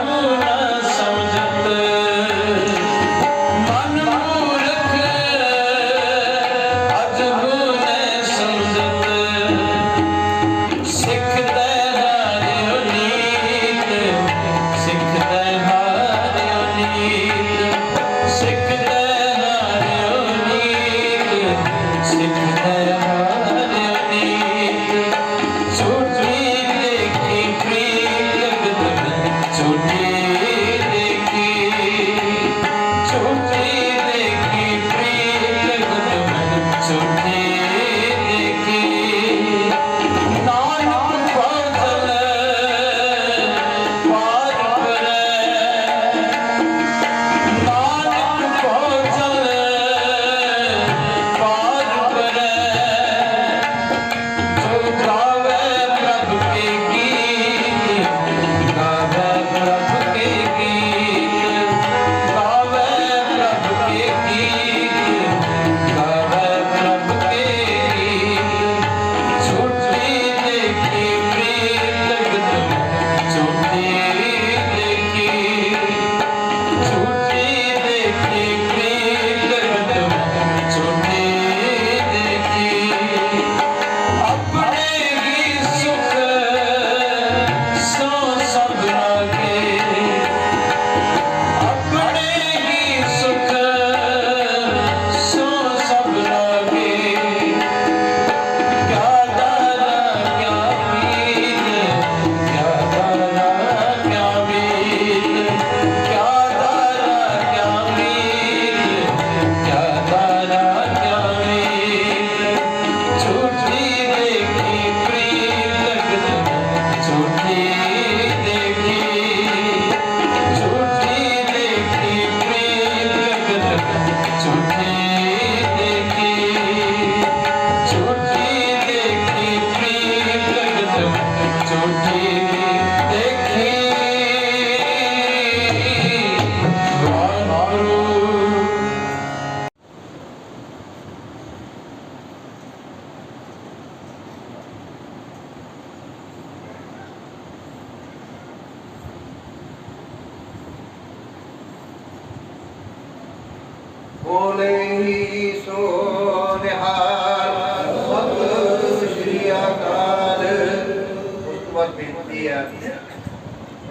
ਅਜਬੂ ਨ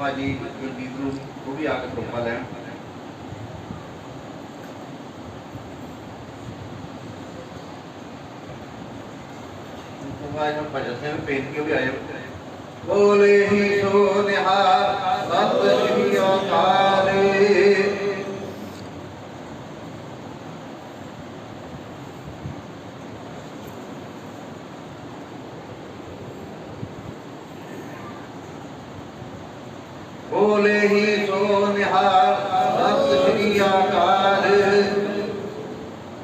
ਭਾਜੀ ਗੁਰਦੀਪ ਨੂੰ ਉਹ ਵੀ ਆ ਕੇ ਤੋਹਫਾ ਲੈਣ। ਇਹਨਾਂ ਭਜਨ ਸਿੰਘ ਬੇਨਤੀ ਉਹ ਵੀ ਆਏ? ਬੋਲੇ ਹੀ ਸੋ ਨਿਹਾਲ ਸਤਿ ਸ਼੍ਰੀ ਅਕਾਲ। ਬੋਲੇ ਹੀ ਸੋ ਨਿਹਾਲ ਸਤਿ ਸ੍ਰੀ ਅਕਾਲ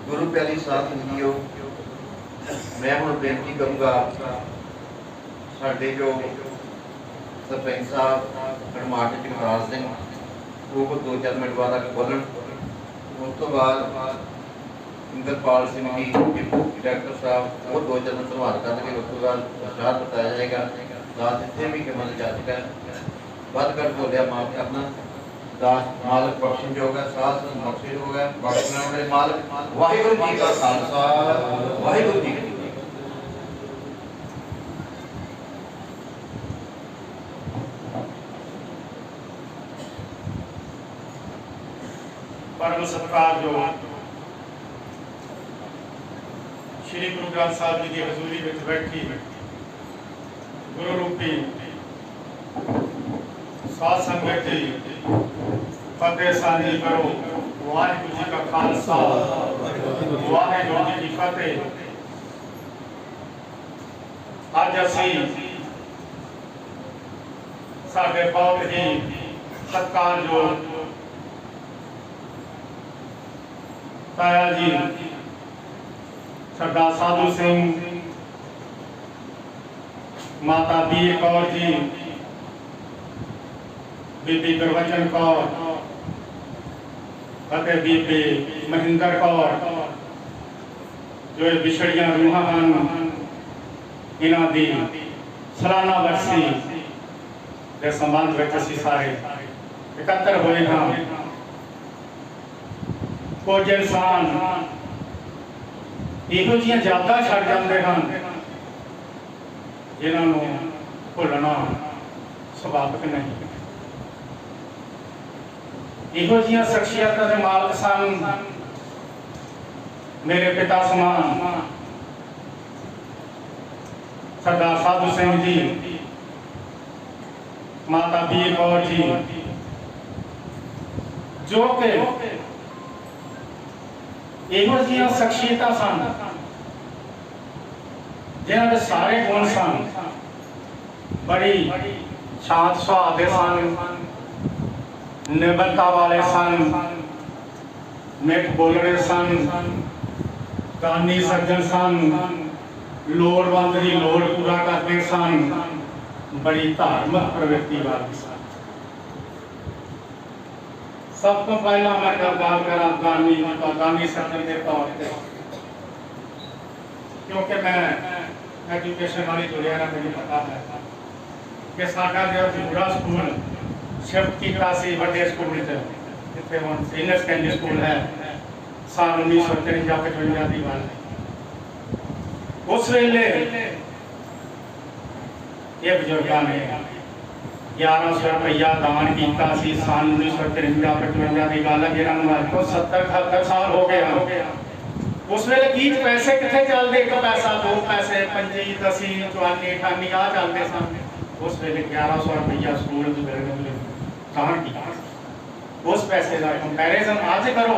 ਗੁਰੂ ਪਿਆਰੀ ਸਾਧ ਜੀਓ ਮੈਂ ਹੁਣ ਬੇਨਤੀ ਕਰੂੰਗਾ ਸਾਡੇ ਜੋ ਸਰਪੰਚ ਸਾਹਿਬ ਹਰਮਾਟ ਜਗਰਾਜ ਸਿੰਘ ਉਹ ਕੋ ਦੋ ਚਾਰ ਮਿੰਟ ਬਾਅਦ ਆ ਕੇ ਬੋਲਣ ਉਸ ਤੋਂ ਬਾਅਦ ਇੰਦਰਪਾਲ ਸਿੰਘ ਜੀ ਡਾਕਟਰ ਸਾਹਿਬ ਉਹ ਦੋ ਚਾਰ ਮਿੰਟ ਸੰਵਾਦ ਕਰਨਗੇ ਉਸ ਤੋਂ ਬਾਅਦ ਪ੍ਰਸ਼ਾਦ ਬਤਾਇਆ ਜਾਏਗਾ ਦਾਸ ਇੱਥੇ ਵੀ ਕਿ ਮਨ ਜਾਤ ਕਰ ਵੱਧ ਕਰ ਬੋਲਿਆ ਮਾਫ ਕਰਨਾ ਦਾਸ ਮਾਲਕ ਬਖਸ਼ਣ ਜੋਗਾ ਸਾਧ ਸੰਗ ਬਖਸ਼ੇ ਹੋਗਾ ਬਖਸ਼ਣ ਵਾਲੇ ਮਾਲਕ ਵਾਹਿਗੁਰੂ ਜੀ ਕਾ ਖਾਲਸਾ ਵਾਹਿਗੁਰੂ ਜੀ ਕੀ ਫਤਿਹ ਪਰਮ ਸਤਿਕਾਰਯੋਗ ਸ਼੍ਰੀ ਗੁਰੂ ਗ੍ਰੰਥ ਸਾਹਿਬ ਜੀ ਦੀ ਹਜ਼ੂਰੀ ਵਿੱਚ ਬੈਠੀ ਗੁਰੂ ਰੂਪੀ ਸਾਧ ਸੰਗਤ ਜੀ, ਫਤਿਹ ਸਾਂਝੀ ਕਰੋ। ਵਾਹਿਗੁਰੂ ਜੀ ਕਾ ਖਾਲਸਾ। ਵਾਹਿਗੁਰੂ ਜੀ ਕੀ ਫਤਿਹ। ਅੱਜ ਅਸੀਂ ਸਾਡੇ ਬਹੁਤ ਹੀ ਸਤਿਕਾਰਯੋਗ ਤਾਇਆ ਜੀ, ਸਰਦਾਰ ਸਾਧੂ ਸਿੰਘ, ਮਾਤਾ ਵੀਰ ਕੌਰ ਜੀ ਬੀਬੀ ਗੁਰਵਚਨ ਕੌਰ ਅਤੇ ਬੀਬੀ ਮਹਿੰਦਰ ਕੌਰ, ਜੋ ਇਹ ਵਿਛੜੀਆਂ ਰੂਹਾਂ ਹਨ, ਇਹਨਾਂ ਦੀ ਸਾਲਾਨਾ ਵਰਸੀ ਦੇ ਸੰਬੰਧ ਵਿੱਚ ਅਸੀਂ ਸਾਰੇ ਇਕੱਤਰ ਹੋਏ ਹਾਂ। ਕੁਝ ਇਨਸਾਨ ਇਹੋ ਜਿਹੀਆਂ ਯਾਦਾਂ ਛੱਡ ਜਾਂਦੇ ਹਨ, ਜਿਨ੍ਹਾਂ ਨੂੰ ਭੁੱਲਣਾ ਸੁਭਾਵਿਕ ਨਹੀਂ। ਇਹੋ ਜਿਹੀਆਂ ਸ਼ਖਸੀਅਤਾਂ ਦੇ ਮਾਲਕ ਸਨ। ਮੇਰੇ ਪਿਤਾ ਸਮਾਨ। ਸਰਦਾਰ ਸਾਧੂ ਸਿੰਘ ਜੀ। ਮਾਤਾ ਵੀਰ ਕੌਰ ਜੀ। ਜੋ ਕਿ ਇਹੋ ਜਿਹੀਆਂ ਸ਼ਖਸੀਅਤਾਂ ਸਨ, ਜਿਨ੍ਹਾਂ ਦੇ ਸਾਰੇ ਗੁਣ ਸਨ। ਬੜੀ ਸ਼ਾਂਤ ਸੁਭਾਅ ਦੇ ਸਨ। ਨਿਰਭਰਤਾ ਵਾਲੇ ਸਨ, ਮਿੱਠ ਬੋਲਣੇ ਸਨ, ਕਾਨੀ ਸੱਜਣ ਸਨ, ਲੋੜਵੰਦ ਦੀ ਲੋੜ ਪੂਰਾ ਕਰਦੇ ਸਨ, ਬੜੀ ਧਾਰਮਿਕ ਪ੍ਰਵਿਰਤੀ ਵਾਲੀ ਸਨ। ਸਭ ਤੋਂ ਪਹਿਲਾਂ ਮੈਂ ਗੱਲ ਕਰਾਂ ਗਾਨੀ ਗਾਨੀ ਸੱਜਣ ਦੇ ਤੌਰ ਤੇ। ਕਿਉਂਕਿ ਮੈਂ ਐਜੂਕੇਸ਼ਨ ਵਾਲੀ ਜੁੜਿਆ ਨਾ ਮੈਨੂੰ ਪਤਾ ਹੈ ਕਿ ਸਾਡਾ ਜਿਹੜਾ ਜੁੜਾ ਸਕੂਲ ਸ਼ਿਫਟ ਕੀਤਾ ਸੀ ਵੱਡੇ ਸਕੂਲ ਵਿੱਚ ਜਿੱਥੇ ਹੁਣ ਸੀਨੀਅਰ ਸੈਕੰਡਰੀ ਸਕੂਲ ਹੈ ਸਾਲ 1953 55 ਦੀ ਗੱਲ ਹੈ ਉਸ ਵੇਲੇ ਇਹ ਬਜ਼ੁਰਗਾਂ ਨੇ 1100 ਰੁਪਇਆ ਦਾਨ ਕੀਤਾ ਸੀ ਸਾਲ 1953 55 ਦੀ ਗੱਲ ਹੈ ਜਿਹੜਾ ਨੂੰ ਅੱਜ ਤੋਂ 70 78 ਸਾਲ ਹੋ ਗਏ ਹਨ ਉਸ ਵੇਲੇ ਕੀ ਪੈਸੇ ਕਿੱਥੇ ਚੱਲਦੇ ਇੱਕ ਪੈਸਾ ਦੋ ਪੈਸੇ ਪੰਜੀ ਦਸੀ ਚਵਾਨੀ ਅਠਾਨੀ ਆ ਚੱਲਦੇ ਸਨ ਉਸ ਵੇਲੇ 1100 ਰੁਪਇਆ ਸਕੂਲ ਦੇ ਵੇਲੇ ਦਾਨ ਕੀਤਾ ਉਸ ਪੈਸੇ ਦਾ ਕੰਪੈਰੀਜ਼ਨ ਅੱਜ ਕਰੋ।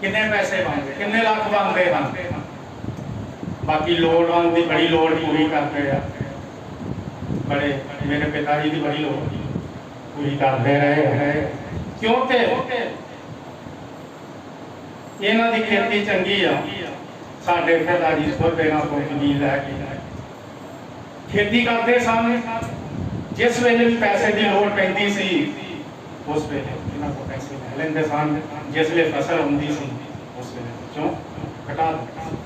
ਕਿੰਨੇ ਪੈਸੇ ਬਣਦੇ? ਕਿੰਨੇ ਲੱਖ ਬਣਦੇ? ਹਨ ਬਾਕੀ ਲੋੜਵੰਦ ਦੀ ਬੜੀ ਲੋੜ ਪੂਰੀ ਕਰਦੇ ਆ। ਬੜੇ, ਮੇਰੇ ਪਿਤਾ ਜੀ ਦੀ ਬੜੀ ਲੋੜ ਪੂਰੀ ਕਰਦੇ ਰਹੇ ਹੈ ਕਿਉਂਕਿ ਇਹਨਾਂ ਦੀ ਖੇਤੀ ਚੰਗੀ ਆ। ਸਾਡੇ ਪਿਤਾ ਜੀ ਸੋਧੇ ਨਾਲ ਕੋਈ ਜ਼ਮੀਨ ਲੈ ਕੇ। ਖੇਤੀ ਕਰਦੇ ਸਾਹਮਣੇ ਜਿਸ ਵੇਲੇ ਪੈਸੇ ਦੀ ਲੋੜ ਪੈਂਦੀ ਸੀ, ਉਸ ਵੇਲੇ ਇਹਨਾਂ ਕੋਲ ਪੈਸੇ ਲੈ ਲੈਂਦੇ ਸਨ। ਜਿਸ ਵੇਲੇ ਫਸਲ ਹੁੰਦੀ ਸੀ, ਉਸ ਵੇਲੇ ਚੋਂ ਕਟਾ ਦਿੰਦੇ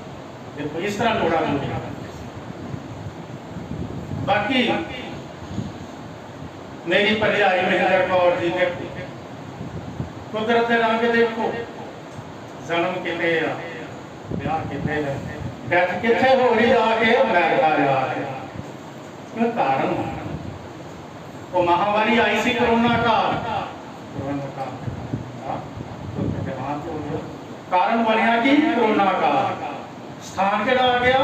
ਦੇਖੋ, ਇਸ ਤਰ੍ਹਾਂ ਲੋੜਾਂ ਪੂਰੀਆਂ ਬਾਕੀ ਮੇਰੀ ਭਰਜਾਈ ਮਹਿੰਦਰ ਕੌਰ ਜੀ ਦੇ ਕੁਦਰਤ ਦੇ ਰੰਗ ਦੇਖੋ। ਜਨਮ ਕਿਤੇ ਆ? ਵਿਆਹ ਕਿਤੇ ਹੈ ਡੈਥ ਕਿੱਥੇ ਹੋ ਰਹੀ ਆ ਕੇ? ਅਮਰੀਕਾ ਜਾ ਕੇ। ਕਾਰਨ ਉਹ ਮਹਾਮਾਰੀ ਆਈ ਸੀ ਕਰੋਨਾ ਕਾਲ ਕਰੋਨਾ ਕਾਲ ਹਾਂ, तो तो जवान तो हो गया। ਕਾਰਨ ਬਣਿਆ ਕਿ ਕਰੋਨਾ ਕਾਲ ਸਥਾਨ ਕਿਹੜਾ ਆ ਗਿਆ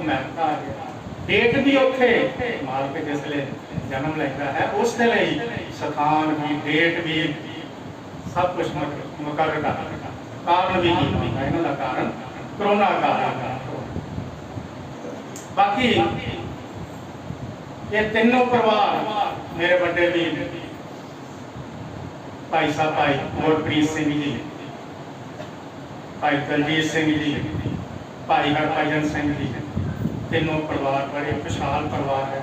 ਅਮਰੀਕਾ ਆ ਗਿਆ ਡੇਟ ਵੀ ਉੱਥੇ ਮਾਲਕ ਜਿਸ ਲਈ ਜਨਮ ਲੈਂਦਾ ਹੈ ਉਸ ਦੇ ਲਈ ਸਥਾਨ ਵੀ ਡੇਟ ਵੀ ਸਭ ਕੁਝ ਮੁਕਰਰ ਕਰ ਕਾਰਨ ਵੀ ਕੀ ਹੈ ਇਹਨਾਂ ਦਾ ਕਾਰਨ ਕਰੋਨਾ ਕਾਰਨ ਬਾਕੀ ਇਹ ਤਿੰਨੋਂ ਪਰਿਵਾਰ ਮੇਰੇ ਵੱਡੇ ਵੀਰ ਭਾਈ ਸਾਹਿਬ, ਭਾਈ ਗੁਰਪ੍ਰੀਤ ਸਿੰਘ ਜੀ, ਭਾਈ ਦਲਜੀਤ ਸਿੰਘ ਜੀ, ਭਾਈ ਹਰਭਜਨ ਸਿੰਘ ਜੀ, ਤਿੰਨੋਂ ਪਰਿਵਾਰ ਬੜੇ ਖੁਸ਼ਹਾਲ ਪਰਿਵਾਰ ਹੈ।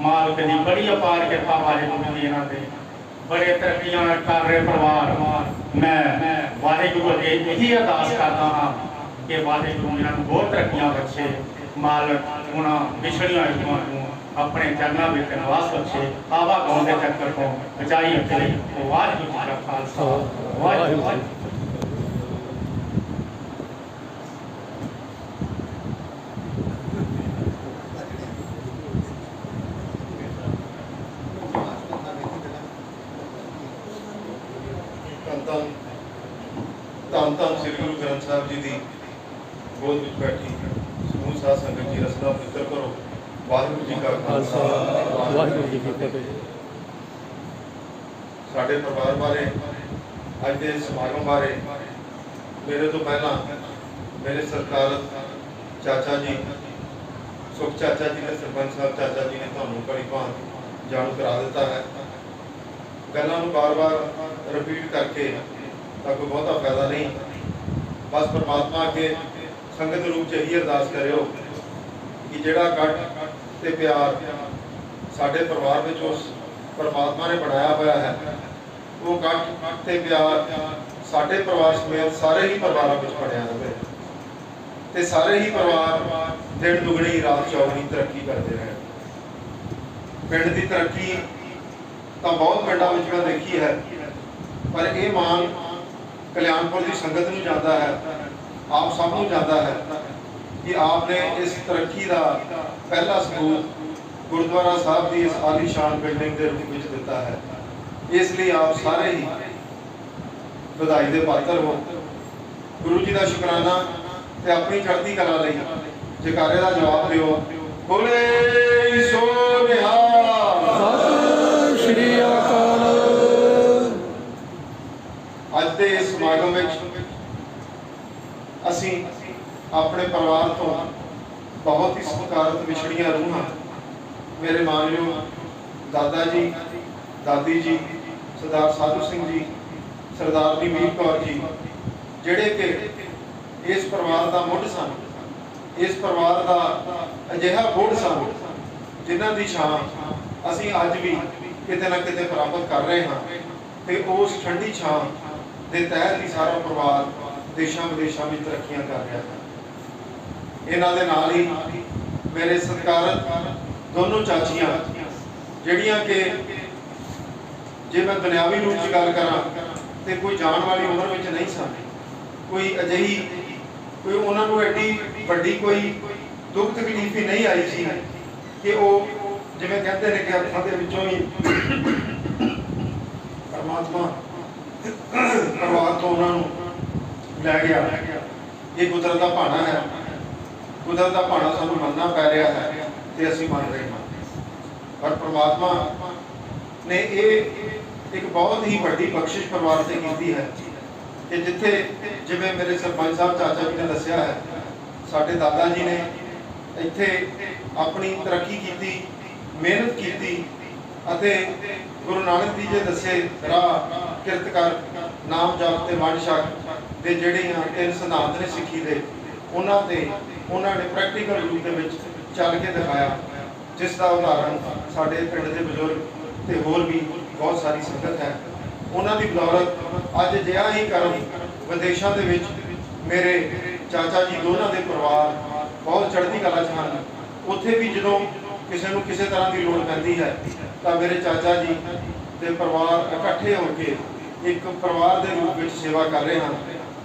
ਮਾਲਕ ਦੀ ਬੜੀ ਅਪਾਰ ਕਿਰਪਾ ਵਾਹਿਗੁਰੂ ਦੀ ਇਹਨਾਂ ਦੇ ਬੜੇ ਤਰੱਕੀਆਂ ਕਰ ਰਹੇ ਪਰਿਵਾਰ। ਮੈਂ ਵਾਹਿਗੁਰੂ ਅੱਗੇ ਇਹੀ ਅਰਦਾਸ ਕਰਦਾ ਹਾਂ ਕਿ ਵਾਹਿਗੁਰੂ ਇਹਨਾਂ ਨੂੰ ਬਹੁਤ ਤਰੱਕੀਆਂ ਬਖਸ਼ੇ। ਮਾਲਕ ਉਹਨਾਂ ਵਿਛੜੀਆਂ ਰੂਹਾਂ ਆਪਣੇ ਚਰਨਾਂ ਵਿੱਚ ਨਿਵਾਸ ਬਖਸ਼ੇ, ਆਵਾ ਗਾਉਂ ਦੇ ਚੱਕਰ ਤੋਂ ਬਚਾਈ ਰੱਖੇ। ਵਾਹਿਗੁਰੂ ਜੀ ਕਾ ਖਾਲਸਾ। ਵਾਹਿਗੁਰੂ ਜੀ ਧੰਨ ਧੰਨ ਸ੍ਰੀ ਗੁਰੂ ਗ੍ਰੰਥ ਸਾਹਿਬ ਜੀ ਦੀ ਗੋਦ ਵਿੱਚ ਬੈਠੀ ਸਮੂਹ ਸਾਧ ਸੰਗਤ ਜੀ ਰਸਨਾ ਪਵਿੱਤਰ ਕਰੋ ਵਾਹਿਗੁਰੂ ਜੀ ਕਾ ਖਾਲਸਾ ਵਾਹਿਗੁਰੂ ਜੀ ਕੀ ਫਤਿਹ ਸਾਡੇ ਪਰਿਵਾਰ ਬਾਰੇ ਅੱਜ ਦੇ ਸਮਾਗਮ ਬਾਰੇ ਮੇਰੇ ਤੋਂ ਪਹਿਲਾਂ ਮੇਰੇ ਸਰਕਾਰ ਚਾਚਾ ਜੀ ਸੁਖ ਚਾਚਾ ਜੀ ਤੇ ਸਰਪੰਚ ਸਾਹਿਬ ਚਾਚਾ ਜੀ ਨੇ ਤੁਹਾਨੂੰ ਬੜੀ ਭਾਂਤ ਜਾਣੂ ਕਰਾ ਦਿੱਤਾ ਹੈ ਗੱਲਾਂ ਨੂੰ ਬਾਰ-ਬਾਰ ਰਿਪੀਟ ਕਰਕੇ ਤਾਂ ਕੋਈ ਬਹੁਤਾ ਫਾਇਦਾ ਨਹੀਂ ਬਸ ਪਰਮਾਤਮਾ ਅੱਗੇ ਸੰਗਤ ਰੂਪ ਚ ਇਹੀ ਅਰਦਾਸ ਕਰਿਓ ਕਿ ਜਿਹੜਾ ਕੱਟ ਤੇ ਪਿਆਰ ਸਾਡੇ ਪਰਿਵਾਰ ਵਿੱਚ ਉਸ ਪਰਮਾਤਮਾ ਨੇ ਬਣਾਇਆ ਹੋਇਆ ਹੈ ਉਹ ਗੱਠ ਤੇ ਪਿਆਰ ਸਾਡੇ ਪਰਿਵਾਰ ਸਮੇਤ ਸਾਰੇ ਹੀ ਪਰਿਵਾਰਾਂ ਵਿੱਚ ਬਣਿਆ ਰਹੇ। ਤੇ ਸਾਰੇ ਹੀ ਪਰਿਵਾਰ ਦਿਨ ਦੁਗਣੀ, ਰਾਤ ਚੌਗਣੀ ਤਰੱਕੀ ਕਰਦੇ ਰਹਿਣ ਪਿੰਡ ਦੀ ਤਰੱਕੀ ਤਾਂ ਬਹੁਤ ਪਿੰਡਾਂ ਵਿੱਚ ਮੈਂ ਦੇਖੀ ਹੈ, ਪਰ ਇਹ ਮਾਨ ਕਲਿਆਣਪੁਰ ਦੀ ਸੰਗਤ ਨੂੰ ਜਾਂਦਾ ਹੈ, ਆਪ ਸਭ ਨੂੰ ਜਾਂਦਾ ਹੈ ਕਿ ਆਪ ਨੇ ਇਸ ਤਰੱਕੀ ਦਾ ਪਹਿਲਾ ਸਬੂਤ ਗੁਰਦੁਆਰਾ ਸਾਹਿਬ ਦੀ ਇਸ ਆਲੀਸ਼ਾਨ ਬਿਲਡਿੰਗ ਦੇ ਰੂਪ ਵਿੱਚ ਦਿੱਤਾ ਹੈ। ਇਸ ਲਈ ਆਪ ਸਾਰੇ ਹੀ ਵਧਾਈ ਦੇ ਪਾਤਰ ਹੋ। ਗੁਰੂ ਜੀ ਦਾ ਸ਼ੁਕਰਾਨਾ ਤੇ ਆਪਣੀ ਚੜ੍ਹਦੀ ਕਲਾ ਲਈ ਜਕਾਰੇ ਦਾ ਜਵਾਬ ਦਿਓ। ਬੋਲੇ ਸੋ ਨਿਹਾਲ। ਸਤਿ ਸ਼੍ਰੀ ਅਕਾਲ। ਅੱਜ ਦੇ ਇਸ ਸਮਾਗਮ ਵਿੱਚ ਅਸੀਂ ਆਪਣੇ ਪਰਿਵਾਰ ਤੋਂ ਬਹੁਤ ਹੀ ਸਤਿਕਾਰਤ ਵਿਛੜੀਆਂ ਰੂਹਾਂ ਮੇਰੇ ਮਾਨਯੋਗ ਦਾਦਾ ਜੀ ਦਾਦੀ ਜੀ ਸਰਦਾਰ ਸਾਧੂ ਸਿੰਘ ਜੀ ਸਰਦਾਰਨੀ ਮੀਰ ਕੌਰ ਜੀ, ਜਿਹੜੇ ਕਿ ਇਸ ਪਰਿਵਾਰ ਦਾ ਮੁੱਢ ਸਨ, ਇਸ ਪਰਿਵਾਰ ਦਾ ਅਜਿਹਾ ਬੋੜ ਸਨ, ਜਿਨ੍ਹਾਂ ਦੀ ਛਾਂ ਅਸੀਂ ਅੱਜ ਵੀ ਕਿਤੇ ਨਾ ਕਿਤੇ ਪ੍ਰਾਪਤ ਕਰ ਰਹੇ ਹਾਂ ਤੇ ਉਸ ਠੰਡੀ ਛਾਂ ਦੇ ਤਹਿਤ ਹੀ ਸਾਰਾ ਪਰਿਵਾਰ ਦੇਸ਼ਾਂ ਵਿਦੇਸ਼ਾਂ ਵਿੱਚ ਤਰੱਕੀਆਂ ਕਰ ਰਿਹਾ ਹੈ। ਇਹਨਾਂ ਦੇ ਨਾਲ ਹੀ ਮੇਰੇ ਸਤਿਕਾਰਤ ਦੋਨੋਂ ਚਾਚੀਆਂ, ਜਿਹੜੀਆਂ ਕਿ ਜੇ ਮੈਂ ਦੁਨਿਆਵੀ ਰੂਪ 'ਚ ਗੱਲ ਕਰਾਂ ਤੇ ਕੋਈ ਜਾਣ ਵਾਲੀ ਉਮਰ ਵਿੱਚ ਨਹੀਂ ਸਨ। ਕੋਈ ਅਜਿਹੀ, ਕੋਈ ਉਹਨਾਂ ਨੂੰ ਐਡੀ ਵੱਡੀ ਕੋਈ ਦੁੱਖ ਤਕਲੀਫ ਹੀ ਨਹੀਂ ਆਈ ਸੀ ਕਿ ਉਹ ਜਿਵੇਂ ਕਹਿੰਦੇ ਨੇ ਕਿ ਹੱਥਾਂ ਦੇ ਵਿੱਚੋਂ ਹੀ ਪਰਮਾਤਮਾ ਪਰਿਵਾਰ ਤੋਂ ਉਹਨਾਂ ਨੂੰ ਲੈ ਗਿਆ। ਇਹ ਕੁਦਰਤ ਦਾ ਭਾਣਾ ਹੈ। ਕੁਦਰਤ ਦਾ ਭਾਣਾ ਸਾਨੂੰ ਮੰਨਣਾ ਪੈ ਰਿਹਾ ਹੈ ਤੇ ਅਸੀਂ ਮੰਨ ਰਹੇ ਹਾਂ। ਪਰ ਪ੍ਰਮਾਤਮਾ ਨੇ ਇਹ ਇੱਕ ਬਹੁਤ ਹੀ ਵੱਡੀ ਬਖਸ਼ਿਸ਼ ਪਰਿਵਾਰ ਤੇ ਕੀਤੀ ਹੈ ਕਿ ਜਿੱਥੇ ਜਿਵੇਂ ਮੇਰੇ ਸਰਪੰਚ ਸਾਹਿਬ ਚਾਚਾ ਜੀ ਨੇ ਦੱਸਿਆ ਹੈ, ਸਾਡੇ ਦਾਦਾ ਜੀ ਨੇ ਇੱਥੇ ਆਪਣੀ ਤਰੱਕੀ ਕੀਤੀ, ਮਿਹਨਤ ਕੀਤੀ ਅਤੇ ਗੁਰੂ ਨਾਨਕ ਜੀ ਦੇ ਦੱਸੇ ਰਾਹ ਕਿਰਤ ਕਰ ਨਾਮ ਜਪ ਤੇ ਮਨ ਛਕ ਦੇ ਜਿਹੜੇ ਆ ਤਿੰਨ ਸਿਧਾਂਤ ਨੇ ਸਿੱਖੀ ਦੇ, ਉਹਨਾਂ ਤੇ ਉਹਨਾਂ ਨੇ ਪ੍ਰੈਕਟੀਕਲ ਰੂਪ ਦੇ ਵਿੱਚ ਚੱਲ ਕੇ ਦਿਖਾਇਆ, ਜਿਸ ਦਾ ਉਦਾਹਰਣ ਸਾਡੇ ਪਿੰਡ ਦੇ ਬਜ਼ੁਰਗ ਤੇ ਹੋਰ ਵੀ ਬਹੁਤ ਸਾਰੀ ਸੰਗਤ ਹੈ। ਉਹਨਾਂ ਦੀ ਬਦੌਲਤ ਅੱਜ ਅਜਿਹਾ ਹੀ ਕਰਮ ਵਿਦੇਸ਼ਾਂ ਦੇ ਵਿੱਚ ਮੇਰੇ ਚਾਚਾ ਜੀ ਦੋਨਾਂ ਦੇ ਪਰਿਵਾਰ ਬਹੁਤ ਚੜ੍ਹਦੀ ਕਲਾ 'ਚ ਹਨ। ਉੱਥੇ ਵੀ ਜਦੋਂ ਕਿਸੇ ਨੂੰ ਕਿਸੇ ਤਰ੍ਹਾਂ ਦੀ ਲੋੜ ਪੈਂਦੀ ਹੈ, ਤਾਂ ਮੇਰੇ ਚਾਚਾ ਜੀ ਤੇ ਪਰਿਵਾਰ ਇਕੱਠੇ ਹੋ ਕੇ ਇੱਕ ਪਰਿਵਾਰ ਦੇ ਰੂਪ ਵਿੱਚ ਸੇਵਾ ਕਰ ਰਹੇ ਹਨ।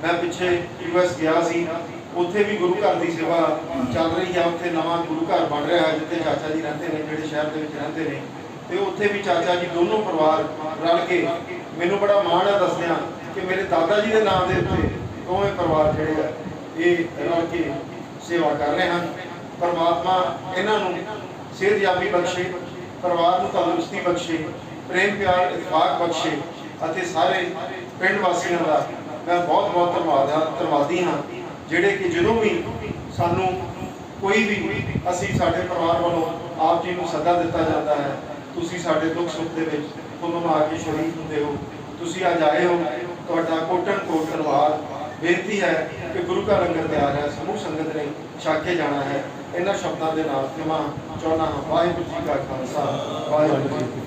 ਮੈਂ ਪਿੱਛੇ ਯੂਐਸ ਗਿਆ ਸੀ। ਉੱਥੇ ਵੀ ਗੁਰੂ ਘਰ ਦੀ ਸੇਵਾ ਚੱਲ ਰਹੀ ਹੈ ਉੱਥੇ ਨਵਾਂ ਗੁਰੂ ਘਰ ਬਣ ਰਿਹਾ ਹੈ, ਜਿੱਥੇ ਚਾਚਾ ਜੀ ਰਹਿੰਦੇ ਨੇ, ਜਿਹੜੇ ਸ਼ਹਿਰ ਦੇ ਵਿੱਚ ਰਹਿੰਦੇ ਨੇ। ਤੇ ਉੱਥੇ ਵੀ ਚਾਚਾ ਜੀ ਦੋਨੋਂ ਪਰਿਵਾਰ ਰਲ ਕੇ ਮੈਨੂੰ ਬੜਾ ਮਾਣ ਹੈ ਦੱਸਦਿਆਂ ਕਿ ਮੇਰੇ ਦਾਦਾ ਜੀ ਦੇ ਨਾਮ ਦੇ ਉੱਤੇ ਦੋਵੇਂ ਪਰਿਵਾਰ ਜਿਹੜੇ ਆ, ਇਹ ਰਲ ਕੇ ਸੇਵਾ ਕਰ ਰਹੇ ਹਨ। ਪਰਮਾਤਮਾ ਇਹਨਾਂ ਨੂੰ ਸਿਹਤਯਾਬੀ ਬਖਸ਼ੇ, ਪਰਿਵਾਰ ਨੂੰ ਤੰਦਰੁਸਤੀ ਬਖਸ਼ੇ, ਪ੍ਰੇਮ ਪਿਆਰ ਇਤਫਾਕ ਬਖਸ਼ੇ ਅਤੇ ਸਾਰੇ ਪਿੰਡ ਵਾਸੀਆਂ ਦਾ ਮੈਂ ਬਹੁਤ ਬਹੁਤ ਧੰਨਵਾਦ ਹਾਂ, ਧੰਨਵਾਦੀ ਹਾਂ, ਜਿਹੜੇ ਕਿ ਜਦੋਂ ਵੀ ਸਾਨੂੰ ਕੋਈ ਵੀ ਅਸੀਂ ਸਾਡੇ ਪਰਿਵਾਰ ਵੱਲੋਂ ਆਪ ਜੀ ਨੂੰ ਸੱਦਾ ਦਿੱਤਾ ਜਾਂਦਾ ਹੈ ਤੁਸੀਂ ਸਾਡੇ ਦੁੱਖ ਸੁੱਖ ਦੇ ਵਿੱਚ ਤੁਹਾਨੂੰ ਆ ਕੇ ਸ਼ਰੀਕ ਹੁੰਦੇ ਹੋ। ਤੁਸੀਂ ਅੱਜ ਆਏ ਹੋ, ਤੁਹਾਡਾ ਕੋਟਨ ਕੋਟ ਧੰਨਵਾਦ ਬੇਨਤੀ ਹੈ ਕਿ ਗੁਰੂ ਘਰ ਲੰਗਰ ਤਿਆਰ ਹੈ, ਸਮੂਹ ਸੰਗਤ ਨੇ ਛਕ ਕੇ ਜਾਣਾ ਹੈ। ਇਹਨਾਂ ਸ਼ਬਦਾਂ ਦੇ ਨਾਲ ਖਿਮਾ ਚਾਹੁੰਦਾ ਹਾਂ, ਵਾਹਿਗੁਰੂ ਜੀ ਕਾ ਖਾਲਸਾ, ਵਾਹਿਗੁਰੂ ਜੀ